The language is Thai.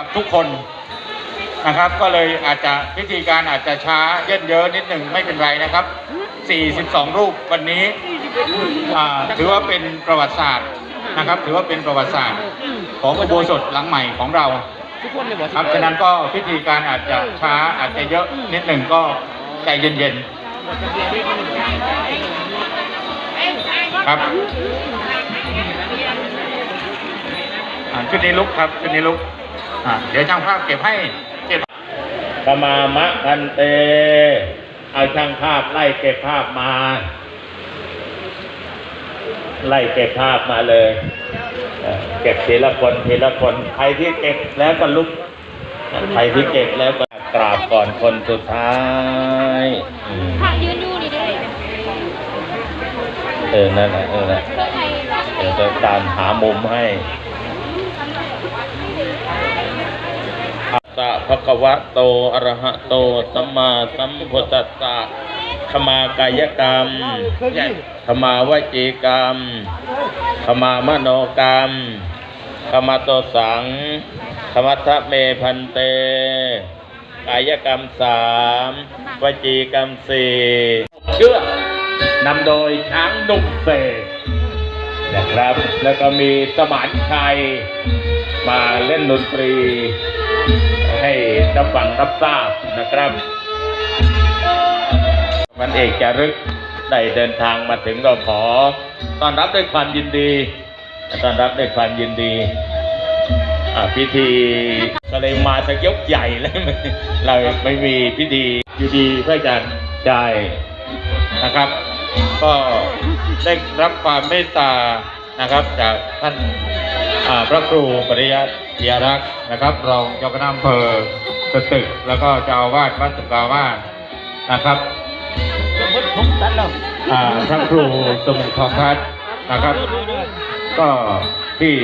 กับทุกคนนะครับ ก็เลยอาจจะพิธีการอาจจะช้าเยินเยอะนิดหนึ่งไม่เป็นไรนะครับ 42 รูปวันนี้ถือว่าเป็นประวัติศาสตร์นะครับ ถือว่าเป็นประวัติศาสตร์ ของอุโบสถหลังใหม่ของเราครับฉะนั้นก็พิธีการอาจจะช้าอาจจะเยอะนิดหนึ่งก็ใจเย็นๆครับขึ้นนี้ลุกครับขึ้นนี้ลุก อ่าเดี๋ยวช่างภาพเก็บให้เก็บขมามะพันเต เอาช่างภาพไล่เก็บภาพมา ไล่เก็บภาพมาเลยเอ่อเก็บทีละคนทีละคนใครที่เก็บแล้วก็ลุกใครที่เก็บแล้วก็กราบก่อนคนสุดท้ายอืมผักยืนอยู่นี่ได้เออนั่นแหละเออนะเครื่องในร้านเดี๋ยวจะการหามุมให้อัตตะ ภควะโตอรหะโตสัมมาสัมพุทธัสสะขมากายกรรมขมาวจีกรรมขมามโนกรรมขมาโตสังขมัทะเมพันเต กายกรรมสามวจีกรรมสี่เชื่อนำโดยช้างนุ่มเสนะครับ แล้วก็มีสมานชัยมาเล่นดนตรี ให้รับฟังรับทราบนะครับมันเอกจารึกได้เดินทางมาถึงก็ขอต้อนรับด้วยความยินดีต้อนรับด้วยความยินดีพิธีก็เลยมาสักยกใหญ่เลยเราไม่มีพิธีอยู่ดีเพระอจารย์ใจนะครับ ก็ได้รับความเมตตานะครับจากท่าน พระครูปริยัติยารักษ์นะครับรองเจ้าคณะอำเภอสตึก แล้วก็เจ้าอาวาสวัดสุกาวาสนะครับพระครูสมุทรทองพัฒน์นะครับ ก็ที่